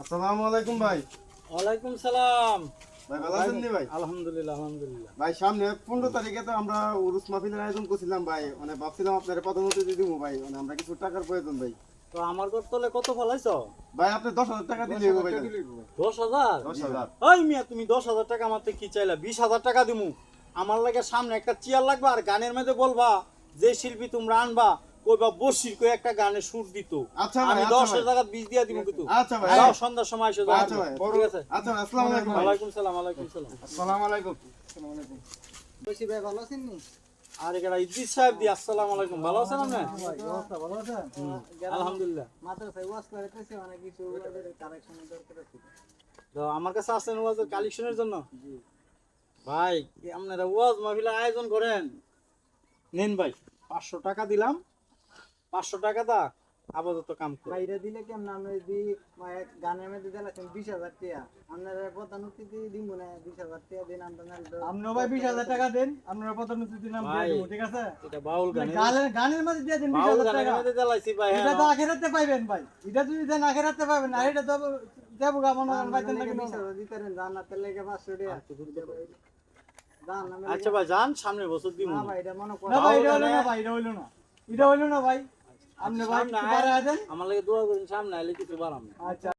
আসসালামু আলাইকুম ভাই। ওয়ালাইকুম সালাম। ভাই ভালো আছেন নি ভাই? আলহামদুলিল্লাহ আলহামদুলিল্লাহ। ভাই সামনে পনেরো তারিখে তো আমরা উরুস মাহফিলের আয়োজন করছিলাম ভাই। মানে ভাবছিলাম আপনার পদোন্নতি দিয়ে দিব ভাই। মানে আমরা কিছু টাকার প্রয়োজন ভাই। তো আমার ঘর তলে কত ফলাইছ ভাই আপনি দশ হাজার টাকা দিলে ভাই দশ হাজার? দশ হাজার। ওই মিয়া তুমি দশ হাজার টাকা আমার কি চাইলা? বিশ হাজার টাকা দিমু। আমার লাগে সামনে একটা চেয়ার লাগবে আর গানের মধ্যে বলবা যে শিল্পী তোমরা আনবা কইবা বসির কই একটা গানের সুর দিত। আচ্ছা আমি আচ্ছা। টাকা বিশ দিয়া দিব কিন্তু। আচ্ছা ভাই। সন্ধ্যার সময় এসে যাও। আচ্ছা ভাই ঠিক আছে? আচ্ছা আসসালামু আলাইকুম ওয়ালাইকুম সালাম ওয়ালাইকুম সালাম। আসসালামু আলাইকুম। বেশি ভাই ভালো আছেন নি? আর এখানে ইদ্রিস সাহেব দি আসসালামু আলাইকুম। ভালো আছেন আপনি? অবস্থা ভালো আছেন? আলহামদুলিল্লাহ। মাদ্রাসায় ওয়াজ করে অনেক কিছু কালেকশনের দরকার আছে। তো আমার কাছে আসেন ওয়াজের কালেকশনের জন্য? ভাই আপনারা ওয়াজ মাহফিল আয়োজন করেন। নেন ভাই পাঁচশো টাকা দিলাম। পাঁচশো টাকা দা আপাতত কাম কর। ভাই দিলে কেমন? আমরা যদি মানে গানের মধ্যে বিশ হাজার টাকা আপনারা প্রধানমন্ত্রী দিয়ে দিব না বিশ হাজার টাকা দিন আপনার ভাই বিশ হাজার টাকা দেন আপনার দেবো, ঠিক আছে? এটা বাউল গান গানের গানের মধ্যে দিয়ে দিন বিশ হাজার টাকা। মধ্যে দিলাইছি ভাই এটা হ্যাঁ। তো আখেরাতে পাইবেন ভাই। এটা যদি দেন আখেরাতে পাইবেন আর এটা তো দেবো গা মনে নাকি বিশ হাজার দিতেন জান্নাতের লেগে পাঁচশো টাকা আচ্ছা ভাই যান সামনে বছর দিব না ভাই এটা মনে করেন না ভাই এটা হইল না ভাই এটা হইল না। এটা হইল না ভাই। আপনি ভাই সামনে দেন। আমার লাগে দোয়া করেন সামনে আইলে কিছু বাড়াম আচ্ছা।